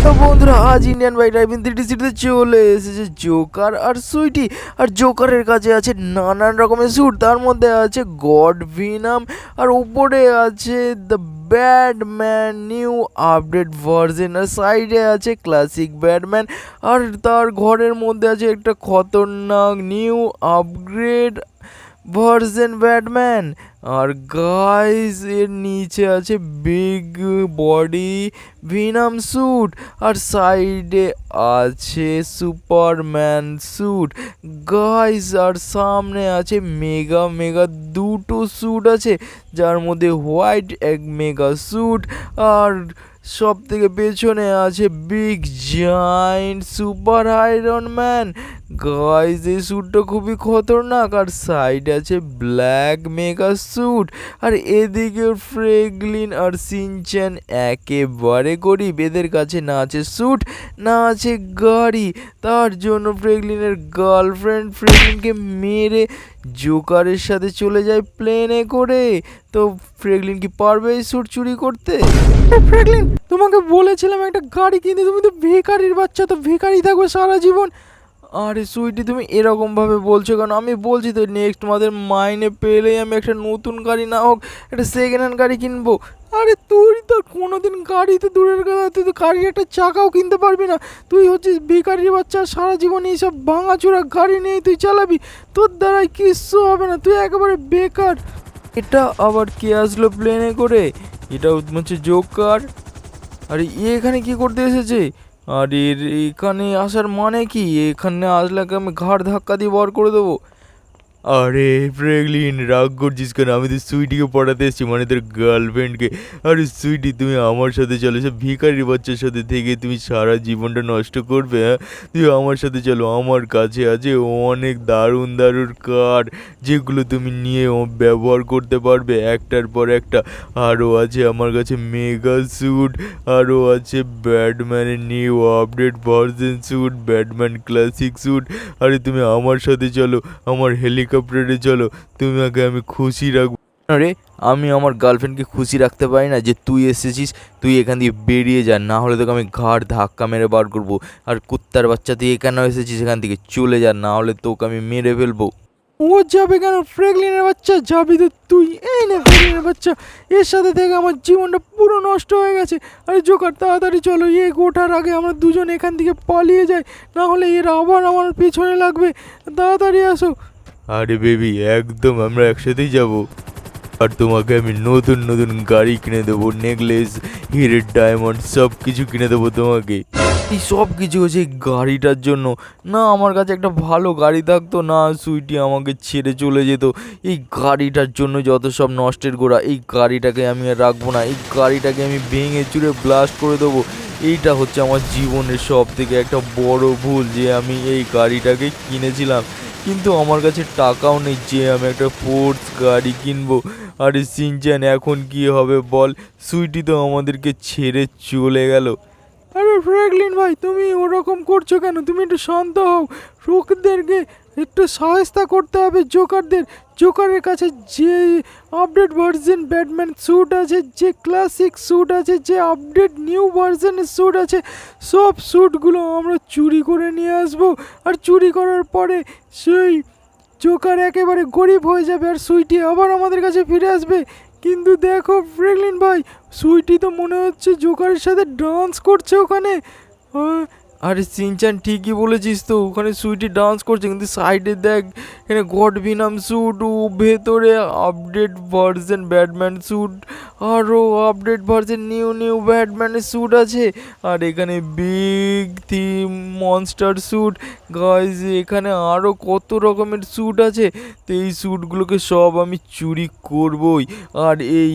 বন্ধুরা, আজ Indian bike driving thirty সিটিতে চলে এসেছে জোকার আর সুইটি আর জোকারের কাছে আছে নানান রকমের স্যুট তার মধ্যে আছে গড ভিনাম আর উপরে আছে the Batman new update version আর সাইডে আছে ক্লাসিক ব্যাডম্যান আর তার ঘরের মধ্যে আছে একটা খতরনাক নিউ আপগ্রেড ভার্সন ব্যাটম্যান। আর গাইস এর নিচে আছে বিগ বডি ভিনাম স্যুট আর সাইডে আছে সুপারম্যান স্যুট গাইস আর সামনে আছে মেগা মেগা দুটো স্যুট আছে, যার মধ্যে হোয়াইট এক মেগা স্যুট আর সব থেকে পেছনে আছে big giant super Iron Man guys এই স্যুটটা খুবই খতরনাক। আর সাইডে আছে ব্ল্যাক মেগা স্যুট আর এদিকে ফ্রেগলিন আর সিনচ্যান একেবারে গরিব। এদের কাছে না আছে স্যুট না আছে গাড়ি। তার জন্য ফ্রেগলিনের গার্লফ্রেন্ড ফ্রেগলিনকে মেরে জোকারের সাথে চলে যায় প্লেনে করে। তো ফ্রেগলিন কি পারবে এই স্যুট চুরি করতে? ফ্রেগলিন তোমাকে বলেছিলাম একটা গাড়ি কিনতে তুমি তো ভিখারির বাচ্চা, তো ভিখারি থাকবে সারা জীবন। আরে সুইটি, তুমি এরকম ভাবে বলছো কেন? আমি বলছি তো নেক্সট মাসের মাইনে পেলেই আমি একটা নতুন গাড়ি, না হোক একটা সেকেন্ড হ্যান্ড গাড়ি কিনবো। আরে তুই তো কোনোদিন গাড়িতে দূরের কথা, তুই তো গাড়ির একটা চাকাও কিনতে পারবি না। তুই হচ্ছিস ভিখারির বাচ্চা, সারা জীবন এইসব ভাঙাচোরা গাড়ি নিয়ে তুই চালাবি। তোর দ্বারাই কিচ্ছু হবে না, তুই একেবারে বেকার। এটা আবার কে আসলো প্লেনে করে? এটা হচ্ছে জোকার আরে এখানে কি করতে এসেছে? আর এর এখানে আসার মানে কি? এখানে আসলে আমি ঘাড় ধাক্কা দিয়ে বার করে দেবো? আরে ফ্রেগলিন রাগ করছিস কেন? আমি তো সুইটিকে পড়াতে এসেছি মানে তোর গার্লফ্রেন্ডকে আরে সুইটি, তুমি আমার সাথে চলো সব ভিখারির বাচ্চার সাথে থেকে তুমি সারা জীবনটা নষ্ট করবে হ্যাঁ? তুই আমার সাথে চলো, আমার কাছে আছে অনেক দারুণ দারুণ কার যেগুলো তুমি নিয়ে ব্যবহার করতে পারবে। একটার পর একটা আরও আছে আমার কাছে মেগা স্যুট আরও আছে ব্যাটম্যানের new update version suit Batman classic suit আরে তুমি আমার সাথে চলো, আমার হেলিকপ্টারে চলো। তোমাকে আমি খুশি রাখব। আরে, আমি আমার গার্লফ্রেন্ডকে খুশি রাখতে পারি না যে তুই এসেছিস, তুই এখান দিয়ে বেরিয়ে যা, না হলে তোকে আমি ঘাড় ধাক্কা মেরে বার করব। আর কুত্তার বাচ্চা তুই এখানেও এসেছিস এখান থেকে? চলে যা, না হলে তোকে আমি মেরে ফেলব। ও যাবে কেন? ফ্রেগলিনের বাচ্চা যাবি তো তুই? এই না ফ্রেগলিনের বাচ্চা। এর সাথে থেকে আমার জীবনটা পুরো নষ্ট হয়ে গেছে। আরে জোকার, তাড়াতাড়ি চলো এ ওঠার আগে আমরা দুজন এখান থেকে পালিয়ে যাই। না হলে এরা আবার আমার পিছনে লাগবে। তাড়াতাড়ি আসো। আরে বেবি, একদম আমরা একসাথেই যাব। আর তোমাকে আমি নতুন নতুন গাড়ি কিনে দেবো, নেকলেস, হিরের ডায়মন্ড সব কিছু কিনে দেবো তোমাকে। এই সব কিছু হচ্ছে গাড়িটার জন্য। না, আমার কাছে একটা ভালো গাড়ি থাকতো, না, সুইটি আমাকে ছেড়ে চলে যেত। এই গাড়িটার জন্য যত সব নষ্টের গোড়া, এই গাড়িটাকে আমি আর রাখব না। এই গাড়িটাকে আমি ভেঙে চুরে ব্লাস্ট করে দেবো। এইটা হচ্ছে আমার জীবনের সব থেকে একটা বড় ভুল যে আমি এই গাড়িটাকে কিনেছিলাম। কিন্তু আমার কাছে টাকাও নেই যে আমি একটা ফোর্স গাড়ি কিনবো। আরে সিনচান, এখন কি হবে বল? সুইটি তো আমাদেরকে ছেড়ে চলে গেল। আরে ফ্র্যাঙ্কলিন ভাই, তুমি ওরকম করছ কেন? তুমি একটু শান্ত হও। লোকদেরকে একটু সহায়তা করতে হবে জোকারদের। জোকারের কাছে যে আপডেট ভার্সন ব্যাটম্যান স্যুট আছে, যে ক্লাসিক স্যুট আছে, যে আপডেট নিউ ভার্সনের স্যুট আছে, সব স্যুটগুলো আমরা চুরি করে নিয়ে আসব। আর চুরি করার পরে সেই জোকার একেবারে গরিব হয়ে যাবে আর সুইটি আবার আমাদের কাছে ফিরে আসবে। কিন্তু দেখো ফ্রেগলিন ভাই, সুইটি তো মনে হচ্ছে জোকারের সাথে ডান্স করছে ওখানে। আরে সিনচান, ঠিকই বলেছিস তো, ওখানে সুইটি ডান্স করছে, কিন্তু সাইডে দেখ, এখানে গড ভিনাম স্যুট, ও ভেতরে আপডেট ভার্সন ব্যাটম্যান স্যুট আরও আপডেট ভার্সন নিউ নিউ ব্যাটম্যানের স্যুট আছে, আর এখানে big theme monster suit guys এখানে আরও কত রকমের স্যুট আছে, তো এই স্যুটগুলোকে সব আমি চুরি করবই, আর এই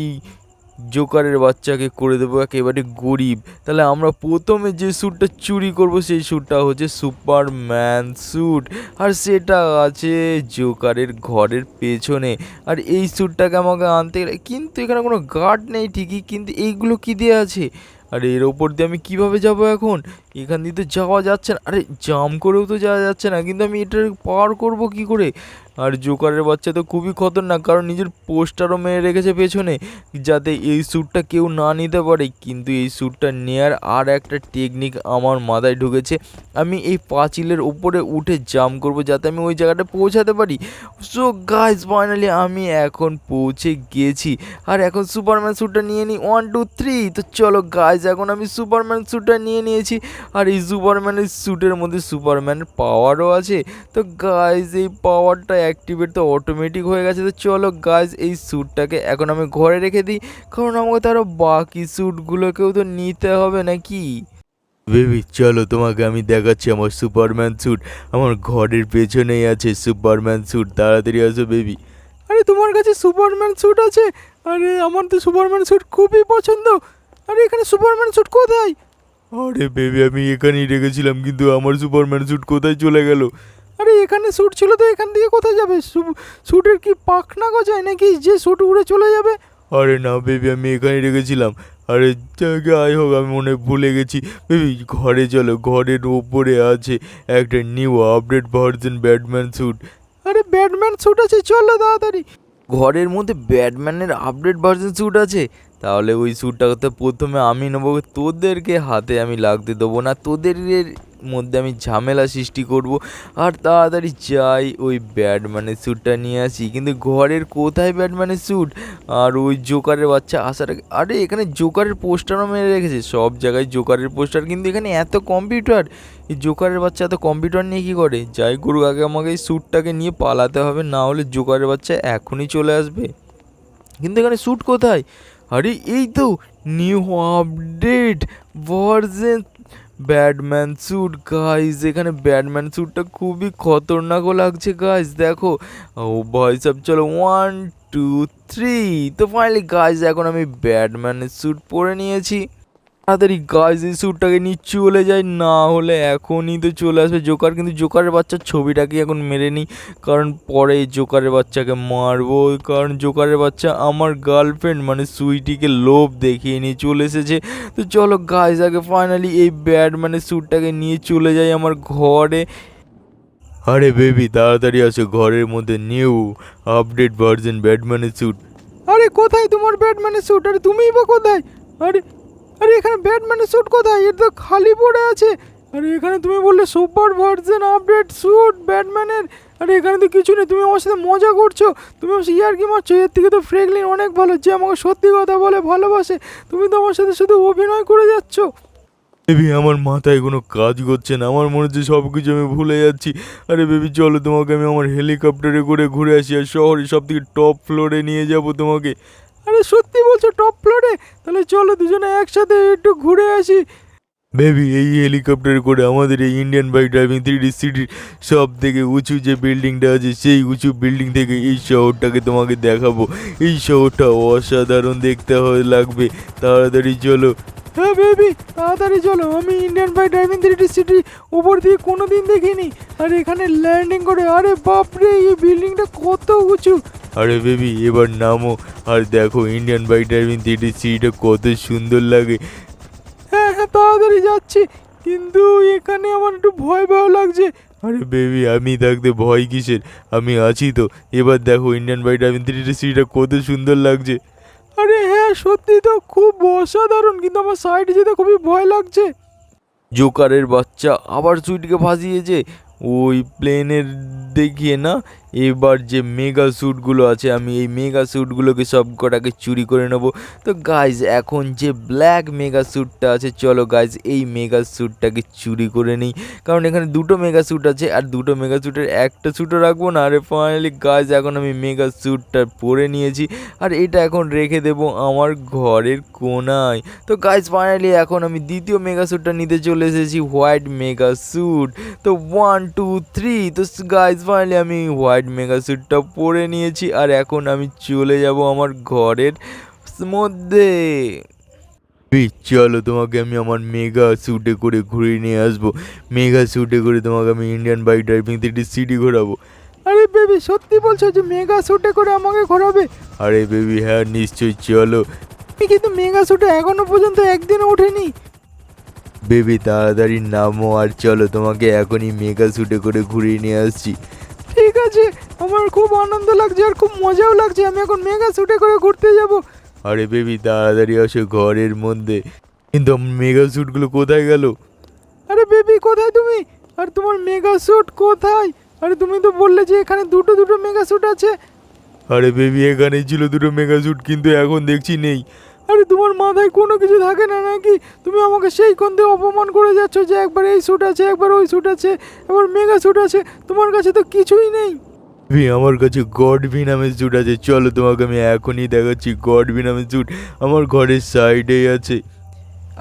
জোকারের বাচ্চাকে করে দেবো, একেবারে গরিব। তাহলে আমরা প্রথমে যে স্যুটটা চুরি করব, সেই স্যুটটা হচ্ছে সুপারম্যান স্যুট আর সেটা আছে জোকারের ঘরের পেছনে। আর এই স্যুটটাকে আমাকে আনতে গেলে কিন্তু এখানে কোনো গার্ড নেই ঠিকই, কিন্তু এইগুলো কী দিয়ে আছে? আর এর ওপর দিয়ে আমি কীভাবে যাব এখন? এখান দিয়ে তো যাওয়া যাচ্ছে না। আরে জাম করেও তো যাওয়া যাচ্ছে না, কিন্তু আমি এটা পার করব কি করে? আর জোকারের বাচ্চা তো খুবই খতরনাক, কারণ নিজের পোস্টারও মেরে রেখেছে পেছনে, যাতে এই স্যুটটা কেউ না নিতে পারে। কিন্তু এই স্যুটটা নেয়ার আর একটা টেকনিক আমার মাথায় ঢুকেছে। আমি এই পাঁচিলের উপরে উঠে জাম করব, যাতে আমি ওই জায়গাটা পৌঁছাতে পারি। সো গাইজ ফাইনালি আমি এখন পৌঁছে গেছি। আর এখন সুপারম্যান স্যুটটা নিয়ে নিই ওয়ান টু থ্রি তো চলো গাইজ এখন আমি সুপারম্যান স্যুটটা নিয়ে নিয়েছি। আর এই সুপারম্যানের স্যুটের মধ্যে সুপারম্যানের পাওয়ারও আছে। তো গাইজ এই পাওয়ারটা অ্যাক্টিভেট তো অটোমেটিক হয়ে গেছে। তো চলো গাইজ এই স্যুটটাকে এখন আমি ঘরে রেখে দিই। কারণ আমাকে তো আরও বাকি স্যুটগুলোকেও তো নিতে হবে নাকি? বেবি চলো তোমাকে আমি দেখাচ্ছি আমার সুপারম্যান স্যুট আমার ঘরের পেছনেই আছে সুপারম্যান স্যুট তাড়াতাড়ি আসো বেবি। আরে তোমার কাছে সুপারম্যান স্যুট আছে? আরে আমার তো সুপারম্যান স্যুট খুবই পছন্দ। আরে এখানে সুপারম্যান স্যুট কোথায়? আরে বেবি আমি এখানেই রেখেছিলাম কিন্তু আমার সুপারম্যান স্যুট কোথায় চলে গেল? আরে এখানে স্যুট ছিল তো এখান থেকে কোথায় যাবে? স্যুটের কি পাখনা গজায় নাকি যে স্যুট উড়ে চলে যাবে? আরে না বেবি আমি এখানে রেখেছিলাম। আরে যাই হোক আমি মনে ভুলে গেছি। বেবি ঘরে চলো ঘরের ওপরে আছে একটা new update version Batman suit আরে ব্যাটম্যান স্যুট আছে চলো তাড়াতাড়ি। ঘরের মধ্যে ব্যাটম্যানের আপডেট ভার্জন স্যুট আছে? তাহলে ওই স্যুটটা তো প্রথমে আমি নেব তোদেরকে হাতে আমি লাগতে দেবো না তোদের মধ্যে আমি ঝামেলা সৃষ্টি করব। আর তাড়াতাড়ি যাই ওই ব্যাটম্যানের স্যুটটা নিয়ে আসি। কিন্তু ঘরের কোথায় ব্যাটম্যানের স্যুট আর ওই জোকারের বাচ্চা আসার আরে, এখানে জোকারের পোস্টারও মেরে রেখেছে। সব জায়গায় জোকারের পোস্টার কিন্তু এখানে এত কম্পিউটার এই জোকারের বাচ্চা এত কম্পিউটার নিয়ে কী করে? যাই করুক, আগে আমাকে এই স্যুটটাকে নিয়ে পালাতে হবে। না হলে জোকারের বাচ্চা এখনই চলে আসবে। কিন্তু এখানে স্যুট কোথায়? আরে, এই তো new update version Batman suit guys এখানে ব্যাডম্যান স্যুটটা খুবই খতরনাকও লাগছে গাইজ দেখো। ও ভাই সব চলো ওয়ান টু থ্রি তো ফাইনালি গাইজ এখন আমি ব্যাটম্যানের স্যুট পরে নিয়েছি। তাড়াতাড়ি গাইজ এই স্যুটটাকে নিয়ে চলে যায় না হলে এখনই তো চলে আসবে জোকার কিন্তু জোকারের বাচ্চার ছবিটাকে এখন মেরে নিই। কারণ পরে জোকারের বাচ্চাকে মারবো। কারণ জোকারের বাচ্চা আমার গার্লফ্রেন্ড মানে সুইটিকে লোভ দেখিয়ে নিয়ে চলে এসেছে। তো চলো গাইজ আগে ফাইনালি এই ব্যাটম্যানের স্যুটটাকে নিয়ে চলে যাই আমার ঘরে। আরে বেবি তাড়াতাড়ি আসো। ঘরের মধ্যে নিউ আপডেট ভার্জন ব্যাটম্যানের স্যুট আরে কোথায় তোমার ব্যাটম্যানের স্যুট আরে তুমিই বা কোথায়? আরে আরে এখানে ব্যাটম্যানের স্যুট কোথায়? এটা তো খালি পড়ে আছে। আরে এখানে তুমি বললে সুপার ভার্জন আপডেট স্যুট ব্যাটম্যানের আরে এখানে তো কিছু নেই, তুমি আমার সাথে মজা করছ। তুমি আমার ইয়ার কি মারছো? এর থেকে তো ফ্রেগলিন অনেক ভালো, যে আমাকে সত্যি কথা বলে ভালোবাসে। তুমি তো আমার সাথে শুধু অভিনয় করে যাচ্ছ। বেবি আমার মাথায় কোনো কাজ করছে না। আমার মনে হচ্ছে সব কিছু আমি ভুলে যাচ্ছি। আরে বেবি চলো তোমাকে আমি আমার হেলিকপ্টারে করে ঘুরে আসি আর শহরে সব থেকে টপ ফ্লোরে নিয়ে যাব তোমাকে। আরে সত্যি বলছো টপ ফ্লোরে তাহলে চলো দুজনে একসাথে একটু ঘুরে আসি। বেবি এই হেলিকপ্টারে করে আমাদের এই ইন্ডিয়ান বাইক ড্রাইভিং থ্রি সিটির সব থেকে উঁচু যে বিল্ডিংটা আছে সেই উঁচু বিল্ডিং থেকে এই শহরটাকে তোমাকে দেখাবো। এই শহরটা অসাধারণ দেখতে হয় লাগবে। তাড়াতাড়ি চলো। হ্যাঁ বেবি তাড়াতাড়ি চলো। আমি Indian bike driving three city উপর দিয়ে কোনো দিন দেখিনি। আর এখানে ল্যান্ডিং করে আরে বাপরে এই বিল্ডিংটা কত উঁচু। আরে বেবি, এবার নামো। আর দেখো ইন্ডিয়ান বাইক ড্রাইভিং থ্রি সিটিটা কত সুন্দর লাগে। হ্যাঁ হ্যাঁ তাড়াতাড়ি যাচ্ছি। কিন্তু এখানে আমার একটু ভয় ভয় লাগছে। আরে বেবি, আমি থাকতে ভয় কিসের? আমি আছি তো। এবার দেখো ইন্ডিয়ান বাইক ড্রাইভিং থ্রি সিটিটা কত সুন্দর লাগছে। আরে হ্যাঁ সত্যি তো, খুব অসাধারণ। কিন্তু আমার সাইডে যেতে খুবই ভয় লাগছে। জোকারের বাচ্চা আবার সুইটকে ফাঁসিয়েছে। ওই প্লেনের দেখিয়ে না? এবার যে মেগা স্যুটগুলো আছে, আমি এই মেগা স্যুটগুলোকে সব কটাকে চুরি করে নেব। তো গাইজ এখন যে ব্ল্যাক মেগা স্যুটটা আছে, চলো গাইজ এই মেগা স্যুটটাকে চুরি করে নিই। কারণ এখানে দুটো মেগা স্যুট আছে, আর দুটো মেগা স্যুটের একটা স্যুটও রাখব না। আরে ফাইনালি গাইজ এখন আমি মেগা স্যুটটা পরে নিয়েছি। আর এটা এখন রেখে দেব আমার ঘরের কোনায়। তো গাইজ ফাইনালি এখন আমি দ্বিতীয় মেগা স্যুটটা নিতে চলে এসেছি হোয়াইট মেগা স্যুট তো ওয়ান টু থ্রি তো গাইজ ফাইনালি আমি হোয়াইট মেগা স্যুটটা পরে নিয়েছি আর এখন আমি চলে যাব আমার ঘরের মধ্যে। চলো তোমাকে আমি আমার মেগা স্যুটে করে ঘুরিয়ে নিয়ে আসব। মেগা স্যুটে করে তোমাকে আমি Indian bike driving three city ঘোরাবো। আরে বেবি সত্যি বলছো যে মেগা স্যুটে করে আমাকে ঘোরাবে? আরে বেবি হ্যাঁ নিশ্চয়ই, চলো। কিন্তু মেগা স্যুটে এখনও পর্যন্ত একদিনও ওঠেনি। বেবি তাড়াতাড়ি নামো আর চলো তোমাকে এখনই মেগা স্যুটে করে ঘুরিয়ে নিয়ে আসছি। ঠিক আছে আমার খুব আনন্দ লাগছে আর খুব মজাও লাগছে আমি এখন মেগা শুটে করে ঘুরতে যাব। আরে বেবি তাড়াতাড়ি আসো ঘরের মধ্যে। কিন্তু মেগা স্যুটগুলো কোথায় গেল? আরে বেবি কোথায় তুমি? আর তোমার মেগা স্যুট কোথায়? আরে তুমি তো বললে যে এখানে দুটো দুটো মেগা স্যুট আছে। আরে বেবি এখানেই ছিল দুটো মেগা স্যুট কিন্তু এখন দেখছি নেই। আরে তোমার মাথায় কোনো কিছু থাকে না নাকি? তুমি আমাকে সেই কন্দে অপমান করে যাচ্ছ যে একবার এই স্যুট আছে একবার ওই স্যুট আছে একবার মেগা স্যুট আছে। তোমার কাছে তো কিছুই নেই। ভি আমার কাছে গড ভি নামের স্যুট আছে। চলো তোমাকে আমি এখনই দেখাচ্ছি গড ভি নামের স্যুট আমার ঘরের সাইডেই আছে।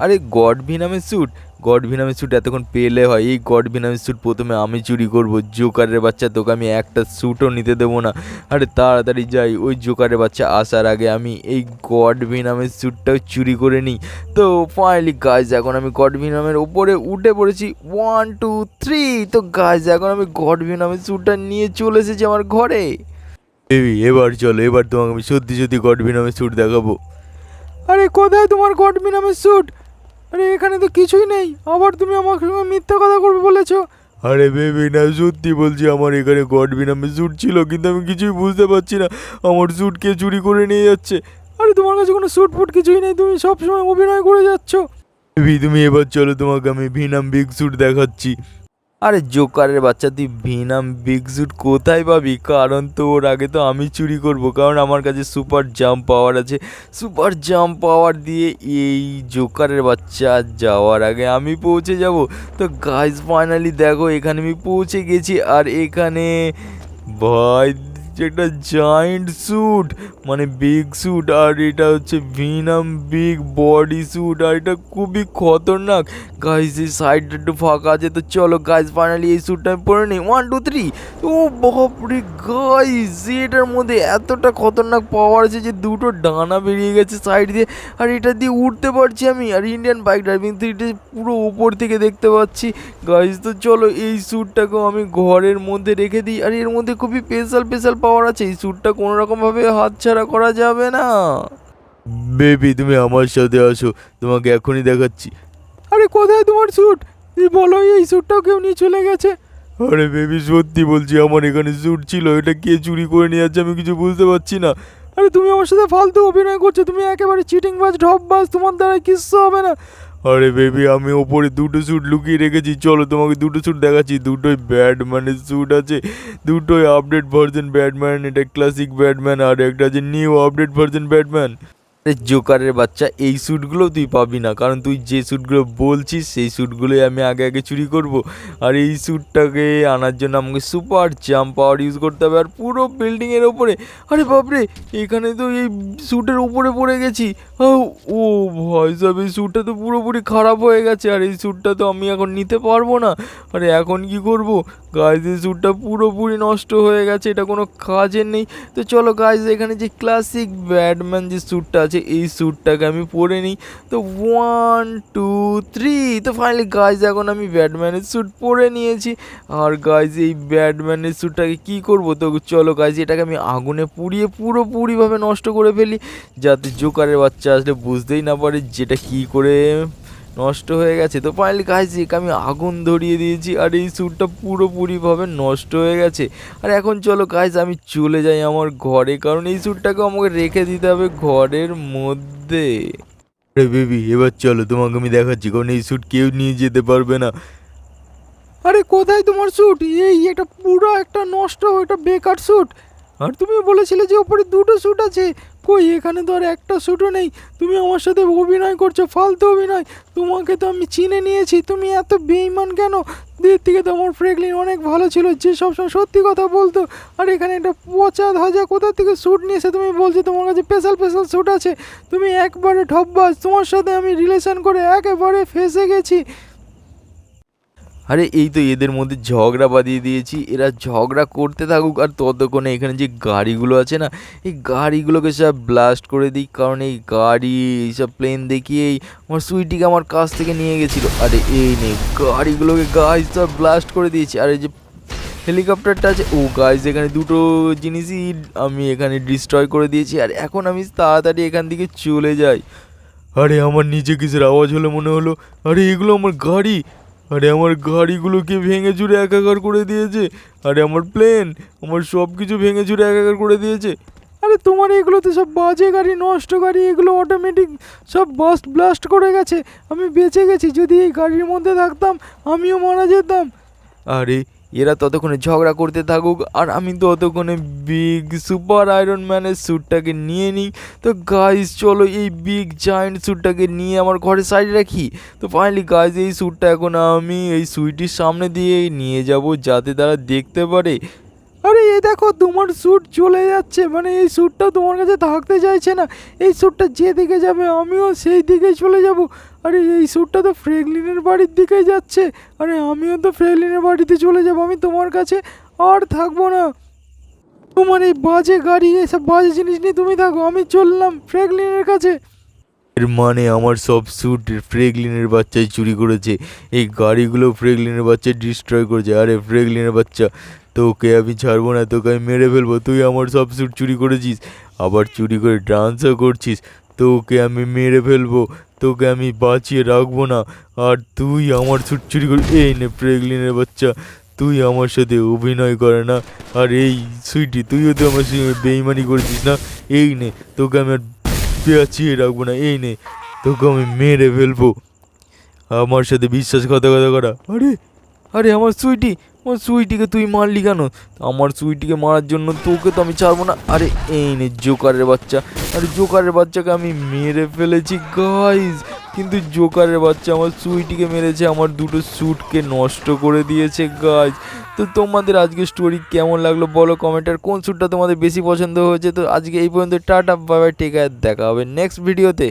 আরে গড ভি নামের স্যুট গড ভি নামের স্যুট এতক্ষণ পেলে হয়। এই গড ভি নামের স্যুট প্রথমে আমি চুরি করব। জোকারের বাচ্চা তোকে আমি একটা স্যুটও নিতে দেবো না। আরে তাড়াতাড়ি যাই। ওই জোকারের বাচ্চা আসার আগে আমি এই গড ভি নামের স্যুটটাও চুরি করে নিই। তো ফাইনালি গাছ এখন আমি গড ভিনামের ওপরে উঠে পড়েছি। ওয়ান টু থ্রি তো গাছ এখন আমি গড ভি নামের স্যুটটা নিয়ে চলে এসেছি আমার ঘরে। বেবি এবার চলো এবার তোমাকে আমি সত্যি সত্যি গড ভি নামের স্যুট দেখাবো। আরে কোথায় তোমার গড ভি নামের স্যুট? আরে এখানে তো কিছুই নেই। আবার তুমি আমার সঙ্গে মিথ্যা কথা করবে বলেছ। আরে বেবি না সত্যি বলছি আমার এখানে গড নামে জুট ছিল কিন্তু আমি কিছুই বুঝতে পারছি না। আমার জুটকে কে চুরি করে নিয়ে যাচ্ছে। আরে তোমার কাছে কোনো স্যুট ফুট কিছুই নেই তুমি সবসময় অভিনয় করে যাচ্ছ। বেবি তুমি এবার চলো তোমাকে আমি ভিনাম বিগ স্যুট দেখাচ্ছি। আরে জোকারের বাচ্চা, তুই ভিনাম বিগ স্যুট কোথায় পাবি? কারণ তো ওর আগে তো আমি চুরি করব, কারণ আমার কাছে সুপার জাম্প পাওয়ার আছে। সুপার জাম্প পাওয়ার দিয়ে এই জোকারের বাচ্চা যাওয়ার আগে আমি পৌঁছে যাব। তো গাইজ ফাইনালি দেখো, এখানে আমি পৌঁছে গেছি, আর এখানে ভাই একটা জায়েন্ট স্যুট মানে বিগ স্যুট আর এটা হচ্ছে ভিনাম বিগ বডি স্যুট আর এটা খুবই খতরনাক। গাইজ এই সাইডটা একটু ফাঁকা আছে, তো চলো গাইজ ফাইনালি এই স্যুটটা আমি পরে নিই। ওয়ান টু থ্রি ও বাপরে গাইজ এটার মধ্যে এতটা খতরনাক পাওয়ার আছে যে দুটো ডানা বেরিয়ে গেছে সাইড দিয়ে। আর এটা দিয়ে উঠতে পারছি আমি। আর ইন্ডিয়ান বাইক ড্রাইভিং থ্রিটা পুরো উপর থেকে দেখতে পাচ্ছি। গাইজ তো চলো এই স্যুটটাকেও আমি ঘরের মধ্যে রেখে দিই। আর এর মধ্যে খুবই স্পেশাল স্পেশাল পাওয়ার আছে এই স্যুটটা কোনো রকমভাবে হাতছাড়া করা যাবে না। বেবি তুমি আমার সাথে আসো তোমাকে এখনই দেখাচ্ছি। আরে কোথায় তোমার স্যুট এই বলো এই স্যুটটাও কেউ নিয়ে চলে গেছে। আরে বেবি সত্যি বলছি আমার এখানে স্যুট ছিল এটা কে চুরি করে নিয়ে যাচ্ছে আমি কিছু বুঝতে পারছি না। আরে তুমি আমার সাথে ফালতু অভিনয় করছ তুমি একেবারে চিটিং বাজ ঢপ বাজ তোমার দ্বারা কিচ্ছু হবে না। আরে বেবি আমি ওপরে দুটো স্যুট লুকিয়ে রেখেছি। চলো তোমাকে দুটো স্যুট দেখাচ্ছি। দুটোই ব্যাটম্যানের স্যুট আছে। দুটোই আপডেট ভার্জন ব্যাটম্যান, এটা ক্লাসিক ব্যাটম্যান, আর একটা আছে নিউ আপডেট ভার্জন ব্যাটম্যান। জোকারের বাচ্চা, এই স্যুটগুলো তুই পাবি না। কারণ তুই যে স্যুটগুলো বলছিস, সেই স্যুটগুলোই আমি আগে আগে চুরি করব। আর এই স্যুটটাকে আনার জন্য আমাকে সুপার জাম্প পাওয়ার ইউজ করতে হবে। আর পুরো বিল্ডিংয়ের ওপরে, আরে বাপরে, এখানে তো এই স্যুটের উপরে পড়ে গেছি। ও ও ভয় সব এই স্যুটটা তো পুরোপুরি খারাপ হয়ে গেছে। আর এই স্যুটটা তো আমি এখন নিতে পারব না। আরে এখন কি করব? গাইজ এই স্যুটটা পুরোপুরি নষ্ট হয়ে গেছে, এটা কোনো কাজের নেই। তো চলো গাইজ এখানে যে ক্লাসিক ব্যাটম্যান যে স্যুটটা আছে, এই স্যুটটাকে আমি পরে নিই। তো ওয়ান টু থ্রি তো ফাইনালি গাইজ এখন আমি ব্যাটম্যানের স্যুট পরে নিয়েছি। আর গাইজ এই ব্যাটম্যানের স্যুটটাকে কী করব? তো চলো গাইজ এটাকে আমি আগুনে পুড়িয়ে পুরোপুরিভাবে নষ্ট করে ফেলি, যাতে জোকারের বাচ্চা আসলে বুঝতেই না পারে যেটা কী করে নষ্ট হয়ে গেছে। তো ফাইনালি গাইজ একে আমি আগুন ধরিয়ে দিয়েছি আর এই স্যুটটা পুরোপুরিভাবে নষ্ট হয়ে গেছে। আর এখন চলো গাইজ আমি চলে যাই আমার ঘরে কারণ এই স্যুটটাকে আমাকে রেখে দিতে হবে ঘরের মধ্যে। আরে বেবি এবার চলো তোমাকে আমি দেখাচ্ছি কারণ এই স্যুট কেউ নিয়ে যেতে পারবে না। আরে কোথায় তোমার স্যুট এই এটা পুরো একটা নষ্ট এটা বেকার স্যুট আর তুমি বলেছিলে যে ওপরে দুটো স্যুট আছে। কই, এখানে তো আর একটা স্যুটও নেই। তুমি আমার সাথে অভিনয় করছ, ফালতু অভিনয়। তোমাকে তো আমি চিনে নিয়েছি, তুমি এত বেইমান কেন? দিক থেকে তো আমার ফ্রেগলিন অনেক ভালো ছিল, যে সবসময় সত্যি কথা বলতো। আর এখানে একটা পচা ধাজা কোথা থেকে স্যুট নিয়েছে, তুমি বলছো তোমার কাছে স্পেশাল স্পেশাল স্যুট আছে। তুমি একবারে ঠব্বাস তোমার সাথে আমি রিলেশন করে একেবারে ফেসে গেছি। আরে, এই তো এদের মধ্যে ঝগড়া বাঁধিয়ে দিয়েছি। এরা ঝগড়া করতে থাকুক আর ততক্ষণে এখানে যে গাড়িগুলো আছে না, এই গাড়িগুলোকে সব ব্লাস্ট করে দিই। কারণ এই গাড়ি এইসব প্লেন দেখিয়েই আমার সুইটিকে আমার কাছ থেকে নিয়ে গেছিল। আরে, এই নেই গাড়িগুলোকে গাছ সব ব্লাস্ট করে দিয়েছি। আর এই যে হেলিকপ্টারটা আছে, ও গাইজ এখানে দুটো জিনিসই আমি এখানে ডিস্ট্রয় করে দিয়েছি। আর এখন আমি তাড়াতাড়ি এখান থেকে চলে যাই। আরে, আমার নিজে কিসের আওয়াজ হলো মনে হলো? আরে, এগুলো আমার গাড়ি। আরে আমার গাড়িগুলোকে ভেঙে চুরে একাকার করে দিয়েছে। আরে আমার প্লেন আমার সব কিছু ভেঙে চুরে একাকার করে দিয়েছে। আরে তোমার এগুলো তো সব বাজে গাড়ি, নষ্ট গাড়ি, এগুলো অটোমেটিক সব বাস্ট ব্লাস্ট করে গেছে। আমি বেঁচে গেছি, যদি এই গাড়ির মধ্যে থাকতাম, আমিও মারা যেতাম। আরে এরা ততক্ষণে ঝগড়া করতে থাকুক, আর আমি ততক্ষণে বিগ সুপার আয়রন ম্যানের স্যুটটাকে নিয়ে নিই। তো গাইজ চলো এই বিগ জায়েন্ট স্যুটটাকে নিয়ে আমার ঘরের সাইডে রাখি। তো ফাইনালি গাইজ এই স্যুটটা এখন আমি এই সুইটির সামনে দিয়ে নিয়ে যাব, যাতে তারা দেখতে পারে। আরে, এই দেখো, তোমার স্যুট চলে যাচ্ছে। মানে এই স্যুটটা তোমার কাছে থাকতে চাইছে না। এই স্যুটটা যে দিকে যাবে, আমিও সেই দিকে চলে যাব। আরে, এই স্যুটটা তো ফ্রেগলিনের বাড়ির দিকেই যাচ্ছে। আরে, আমিও তো ফ্রেগলিনের বাড়িতে চলে যাব, আমি তোমার কাছে আর থাকব না। তোমার এই বাজে গাড়ি এসব বাজে জিনিস নিয়ে তুমি থাকো, আমি চললাম ফ্রেগলিনের কাছে। এর মানে আমার সব স্যুট ফ্রেগলিনের বাচ্চাই চুরি করেছে। এই গাড়িগুলো ফ্রেগলিনের বাচ্চা ডিস্ট্রয় করেছে। আরে ফ্রেগলিনের বাচ্চা, তোকে আমি ছাড়বো না, তোকে আমি মেরে ফেলব। তুই আমার সব স্যুট চুরি করেছিস, আবার চুরি করে ডান্সও করছিস। তোকে আমি মেরে ফেলব, তোকে আমি বাঁচিয়ে রাখব না। আর তুই আমার ছুটছুটি করে, এই নে প্রেগলিনের বাচ্চা, তুই আমার সাথে অভিনয় করে না। আর এই সুইটি, তুইও তো আমার সঙ্গে বেইমানি করেছিস না? এই নে, তোকে আমি আর বাঁচিয়ে রাখব না, এই নে, তোকে আমি মেরে ফেলব। আমার সাথে বিশ্বাসঘাতকতা করা। আরে আরে আমার সুইটি আমার সুইটিকে তুই মারলি কেন? আমার সুইটিকে মারার জন্য তোকে তো আমি ছাড়বো না। আরে, এই নে জোকারের বাচ্চা। আরে, জোকারের বাচ্চাকে আমি মেরে ফেলেছি গাইজ কিন্তু জোকারের বাচ্চা আমার সুইটিকে মেরেছে, আমার দুটো স্যুটকে নষ্ট করে দিয়েছে গাইজ তো তোমাদের আজকে স্টোরি কেমন লাগল বলো কমেন্টার কোন স্যুটটা তোমাদের বেশি পছন্দ হয়েছে? তো আজকে এই পর্যন্ত, টাটা বাই বাই টেক দেখা হবে নেক্সট ভিডিওতে